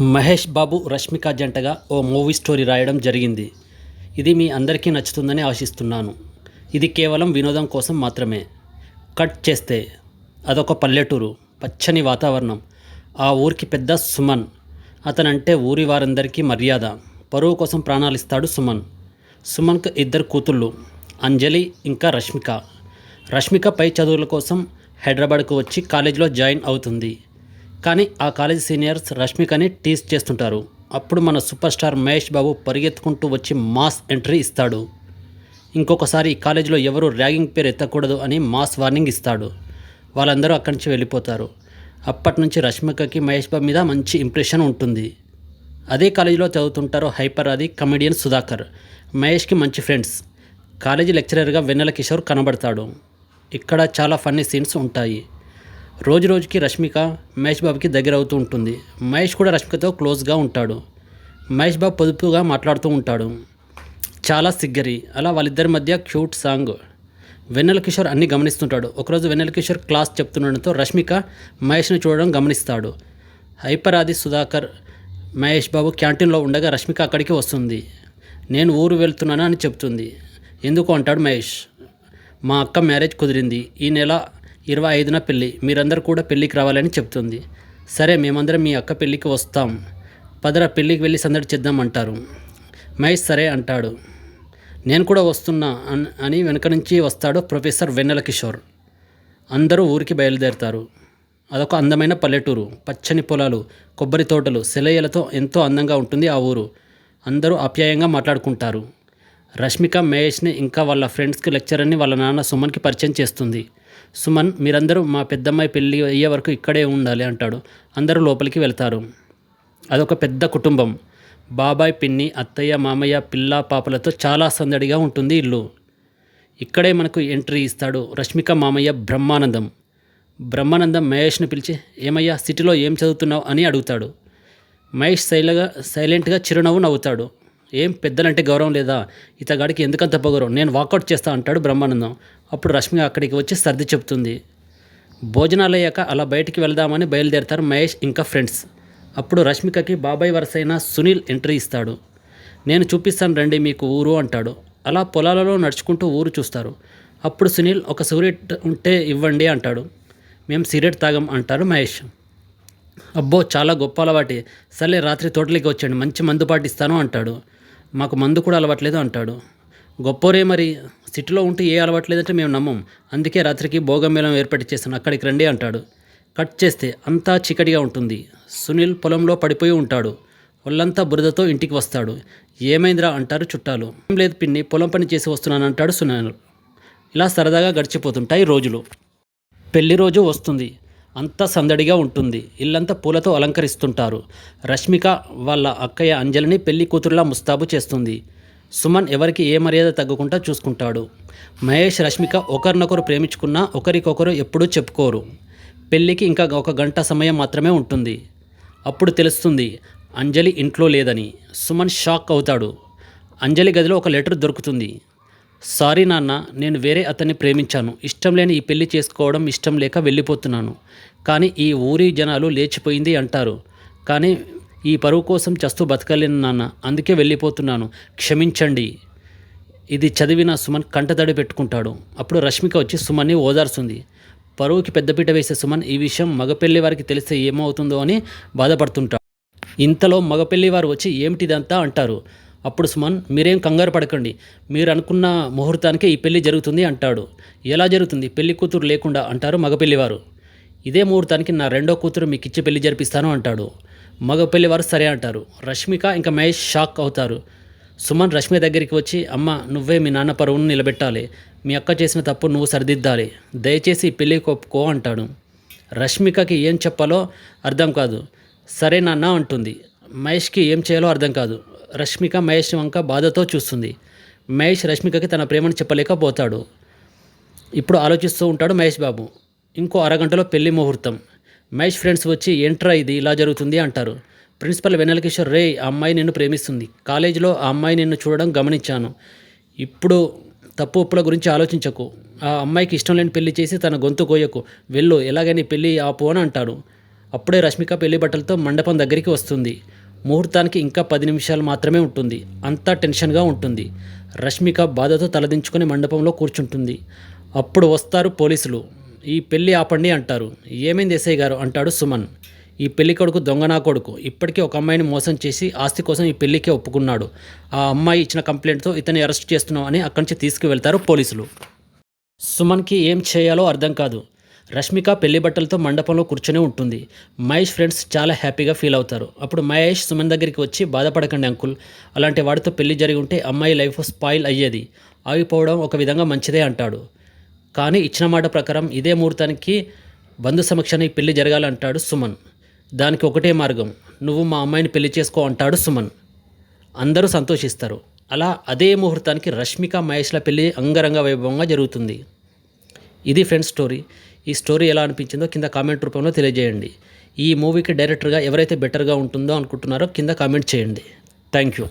మహేష్ బాబు రష్మిక జంటగా ఓ movie story రాయడం జరిగింది. ఇది మీ అందరికీ నచ్చుతుందని ఆశిస్తున్నాను. ఇది కేవలం వినోదం కోసం మాత్రమే. కట్ చేస్తే అదొక పల్లెటూరు పచ్చని వాతావరణం. ఆ ఊరికి పెద్ద సుమన్. అతనంటే ఊరి వారందరికీ మర్యాద. పరువు కోసం ప్రాణాలిస్తాడు సుమన్. సుమన్కు ఇద్దరు కూతుళ్ళు అంజలి ఇంకా రష్మిక. రష్మిక పై చదువుల కోసం హైదరాబాద్కు వచ్చి కాలేజీలో జాయిన్ అవుతుంది. కానీ ఆ కాలేజ్ సీనియర్స్ రష్మికని టీస్ చేస్తుంటారు. అప్పుడు మన సూపర్ స్టార్ మహేష్ బాబు పరిగెత్తుకుంటూ వచ్చి మాస్ ఎంట్రీ ఇస్తాడు. ఇంకొకసారి ఈ కాలేజీలో ఎవరు ర్యాగింగ్ పేరు ఎత్తకూడదు అని మాస్ వార్నింగ్ ఇస్తాడు. వాళ్ళందరూ అక్కడి నుంచి వెళ్ళిపోతారు. అప్పటి నుంచి రష్మికకి మహేష్ బాబు మీద మంచి ఇంప్రెషన్ ఉంటుంది. అదే కాలేజీలో చదువుతుంటారు హైపర్ అది కమెడియన్ సుధాకర్. మహేష్కి మంచి ఫ్రెండ్స్. కాలేజీ లెక్చరర్గా వెన్నెల కిషోర్ కనబడతాడు. ఇక్కడ చాలా ఫన్నీ సీన్స్ ఉంటాయి. రోజు రోజుకి రష్మిక మహేష్ బాబుకి దగ్గర అవుతూ ఉంటుంది. మహేష్ కూడా రష్మికతో క్లోజ్గా ఉంటాడు. మహేష్ బాబు పొదుపుగా మాట్లాడుతూ ఉంటాడు. చాలా సిగ్గరి. అలా వాళ్ళిద్దరి మధ్య క్యూట్ సాంగ్. వెన్నెల కిషోర్ అన్ని గమనిస్తుంటాడు. ఒకరోజు వెన్నెల కిషోర్ క్లాస్ చెప్తుండడంతో రష్మిక మహేష్ని చూడడం గమనిస్తాడు. హైపరాది సుధాకర్ మహేష్ బాబు క్యాంటీన్లో ఉండగా రష్మిక అక్కడికి వస్తుంది. నేను ఊరు వెళ్తున్నాను అని చెప్తుంది. ఎందుకు అంటాడు మహేష్. మా అక్క మ్యారేజ్ కుదిరింది. ఈ నెల ఇరవై ఐదున పెళ్ళి. మీరందరూ కూడా పెళ్ళికి రావాలని చెప్తుంది. సరే మేమందరం మీ అక్క పెళ్ళికి వస్తాం. పదర పెళ్ళికి వెళ్ళి సందడి చేద్దాం అంటారు. మహేష్ సరే అంటాడు. నేను కూడా వస్తున్నా అని వెనక నుంచి వస్తాడు ప్రొఫెసర్ వెన్నెల కిషోర్. అందరూ ఊరికి బయలుదేరుతారు. అదొక అందమైన పల్లెటూరు. పచ్చని పొలాలు కొబ్బరి తోటలు సెలయేలతో ఎంతో అందంగా ఉంటుంది ఆ ఊరు. అందరూ ఆప్యాయంగా మాట్లాడుకుంటారు. రష్మిక మహేష్ని ఇంకా వాళ్ళ ఫ్రెండ్స్కి లెక్చరర్ని వాళ్ళ నాన్న సుమన్కి పరిచయం చేస్తుంది. సుమన్ మీరందరూ మా పెద్దమ్మాయి పెళ్ళి అయ్యే వరకు ఇక్కడే ఉండాలి అంటాడు. అందరూ లోపలికి వెళ్తారు. అదొక పెద్ద కుటుంబం. బాబాయ్ పిన్ని అత్తయ్య మామయ్య పిల్ల పాపలతో చాలా సందడిగా ఉంటుంది ఇల్లు. ఇక్కడే మనకు ఎంట్రీ ఇస్తాడు రష్మిక మామయ్య బ్రహ్మానందం. బ్రహ్మానందం మహేష్ని పిలిచి ఏమయ్యా సిటీలో ఏం చదువుతున్నావు? అని అడుగుతాడు. మహేష్ శైలగా సైలెంట్గా చిరునవ్వు నవ్వుతాడు. ఏం పెద్దలంటే గౌరవం లేదా? ఇతగాడికి ఎందుకంత పొగరం? నేను వాకౌట్ చేస్తా అంటాడు బ్రహ్మానందం. అప్పుడు రష్మి అక్కడికి వచ్చి సర్ది చెప్తుంది. భోజనాలు అయ్యాక అలా బయటికి వెళ్దామని బయలుదేరతారు మహేష్ ఇంకా ఫ్రెండ్స్ అప్పుడు రష్మికకి బాబాయ్ వరసైన సునీల్ ఎంట్రీ ఇస్తాడు. నేను చూపిస్తాను రండి మీకు ఊరు అంటాడు. అలా పొలాలలో నడుచుకుంటూ ఊరు చూస్తారు. అప్పుడు సునీల్ ఒక సిగరెట్ ఉంటే ఇవ్వండి అంటాడు. మేము సిగరెట్ తాగం అంటారు మహేష్. అబ్బో చాలా గొప్ప అలవాటి. సర్లే రాత్రి తోటలోకి వచ్చాడు మంచి మందు పాటిస్తాను అంటాడు. మాకు మందు కూడా అలవాట్లేదు అంటాడు. గొప్పోరే మరి సిటీలో ఉంటే ఏ అలవాట్లేదంటే మేము నమ్మం. అందుకే రాత్రికి భోగమేళం ఏర్పాటు చేస్తాను అక్కడికి రండి అంటాడు. కట్ చేస్తే అంతా చీకటిగా ఉంటుంది. సునీల్ పొలంలో పడిపోయి ఉంటాడు. ఒళ్ళంతా బురదతో ఇంటికి వస్తాడు. ఏమైందిరా అంటారు చుట్టాలు. ఏం లేదు పిన్ని పొలం పని చేసి వస్తున్నాను అంటాడు సునీల్. ఇలా సరదాగా గడిచిపోతుంటాయి రోజులు. పెళ్ళి రోజు వస్తుంది. అంతా సందడిగా ఉంటుంది. ఇల్లంతా పూలతో అలంకరిస్తుంటారు. రష్మిక వాళ్ళ అక్కయ్య అంజలిని పెళ్ళి కూతురులా ముస్తాబు చేస్తుంది. సుమన్ ఎవరికి ఏ మర్యాద తగ్గకుండా చూసుకుంటాడు. మహేష్ రష్మిక ఒకరినొకరు ప్రేమించుకున్నా ఒకరికొకరు ఎప్పుడూ చెప్పుకోరు. పెళ్ళికి ఇంకా ఒక గంట సమయం మాత్రమే ఉంటుంది. అప్పుడు తెలుస్తుంది అంజలి ఇంట్లో లేదని. సుమన్ షాక్ అవుతాడు. అంజలి గదిలో ఒక లెటర్ దొరుకుతుంది. సారీ నాన్న నేను వేరే అతన్ని ప్రేమించాను. ఇష్టం లేని ఈ పెళ్ళి చేసుకోవడం ఇష్టం లేక వెళ్ళిపోతున్నాను. కానీ ఈ ఊరి జనాలు లేచిపోయింది అంటారు. కానీ ఈ పరువు కోసం చస్తూ బతకలేను నాన్న అందుకే వెళ్ళిపోతున్నాను. క్షమించండి. ఇది చదివిన సుమన్ కంటతడి పెట్టుకుంటాడు. అప్పుడు రష్మిక వచ్చి సుమన్ని ఓదార్చుంది. పరువుకి పెద్దపీట వేసే సుమన్ ఈ విషయం మగపెళ్ళి వారికి తెలిస్తే ఏమవుతుందో అని బాధపడుతుంటాడు. ఇంతలో మగపెళ్ళి వారు వచ్చి ఏమిటిదంతా? అంటారు. అప్పుడు సుమన్ మీరేం కంగారు పడకండి. మీరు అనుకున్న ముహూర్తానికే ఈ పెళ్ళి జరుగుతుంది అంటాడు. ఎలా జరుగుతుంది? పెళ్ళి కూతురు లేకుండా అంటారు మగపెళ్ళివారు. ఇదే ముహూర్తానికి నా రెండో కూతురు మీకు ఇచ్చి పెళ్ళి జరిపిస్తాను అంటాడు. మగ పెళ్ళివారు సరే అంటారు. రష్మిక ఇంకా మహేష్ షాక్ అవుతారు. సుమన్ రష్మి దగ్గరికి వచ్చి అమ్మ నువ్వే మీ నాన్న పరువును నిలబెట్టాలి. మీ అక్క చేసిన తప్పు నువ్వు సరిదిద్దాలి. దయచేసి పెళ్ళి కొప్పుకో అంటాడు. రష్మికకి ఏం చెప్పాలో అర్థం కాదు. సరే నాన్న అంటుంది. మహేష్కి ఏం చేయాలో అర్థం కాదు. రష్మిక మహేష్ వంక బాధతో చూస్తుంది. మహేష్ రష్మికకి తన ప్రేమను చెప్పలేకపోతాడు. ఇప్పుడు ఆలోచిస్తూ ఉంటాడు మహేష్ బాబు. ఇంకో అరగంటలో పెళ్ళి ముహూర్తం. మహేష్ ఫ్రెండ్స్ వచ్చి ఏంట్రా ఇది? ఇలా జరుగుతుంది అంటారు. ప్రిన్సిపల్ వెన్నెల కిషోర్ రే ఆ అమ్మాయి నిన్ను ప్రేమిస్తుంది. కాలేజీలో ఆ అమ్మాయి నిన్ను చూడడం గమనించాను. ఇప్పుడు తప్పు ఒప్పుల గురించి ఆలోచించకు. ఆ అమ్మాయికి ఇష్టం లేని పెళ్ళి చేసి తన గొంతు కోయకు. వెళ్ళు ఎలాగని పెళ్ళి ఆపు అని అంటాడు. అప్పుడే రష్మిక పెళ్ళి బట్టలతో మండపం దగ్గరికి వస్తుంది. ముహూర్తానికి ఇంకా పది నిమిషాలు మాత్రమే ఉంటుంది. అంతా టెన్షన్గా ఉంటుంది. రష్మిక బాధతో తలదించుకొని మండపంలో కూర్చుంటుంది. అప్పుడు వస్తారు పోలీసులు. ఈ పెళ్ళి ఆపండి అంటారు. ఏమైంది ఎస్ఐ గారు? అంటాడు సుమన్. ఈ పెళ్ళి కొడుకు దొంగ నా కొడుకు. ఇప్పటికే ఒక అమ్మాయిని మోసం చేసి ఆస్తి కోసం ఈ పెళ్ళికే ఒప్పుకున్నాడు. ఆ అమ్మాయి ఇచ్చిన కంప్లైంట్తో ఇతన్ని అరెస్ట్ చేస్తున్నాం అని అక్కడి నుంచి తీసుకువెళ్తారు పోలీసులు. సుమన్కి ఏం చేయాలో అర్థం కాదు. రష్మిక పెళ్ళి బట్టలతో మండపంలో కూర్చొని ఉంటుంది. మహేష్ ఫ్రెండ్స్ చాలా హ్యాపీగా ఫీల్ అవుతారు. అప్పుడు మహేష్ సుమన్ దగ్గరికి వచ్చి బాధపడకండి అంకుల్. అలాంటి వాడితో పెళ్ళి జరిగి ఉంటే అమ్మాయి లైఫ్ స్పాయిల్ అయ్యేది. ఆగిపోవడం ఒక విధంగా మంచిదే అంటాడు. కానీ ఇచ్చిన మాట ప్రకారం ఇదే ముహూర్తానికి బంధు సమక్షాన్ని పెళ్ళి జరగాలంటాడు సుమన్. దానికి ఒకటే మార్గం. నువ్వు మా అమ్మాయిని పెళ్ళి చేసుకో అంటాడు సుమన్. అందరూ సంతోషిస్తారు. అలా అదే ముహూర్తానికి రష్మిక మహేష్ల పెళ్ళి అంగరంగ వైభవంగా జరుగుతుంది. ఇది ఫ్రెండ్స్ స్టోరీ. ఈ స్టోరీ ఎలా అనిపించిందో కింద కామెంట్ రూపంలో తెలియజేయండి. ఈ మూవీకి డైరెక్టర్గా ఎవరైతే బెటర్గా ఉంటుందో అనుకుంటున్నారో కింద కామెంట్ చేయండి. Thank you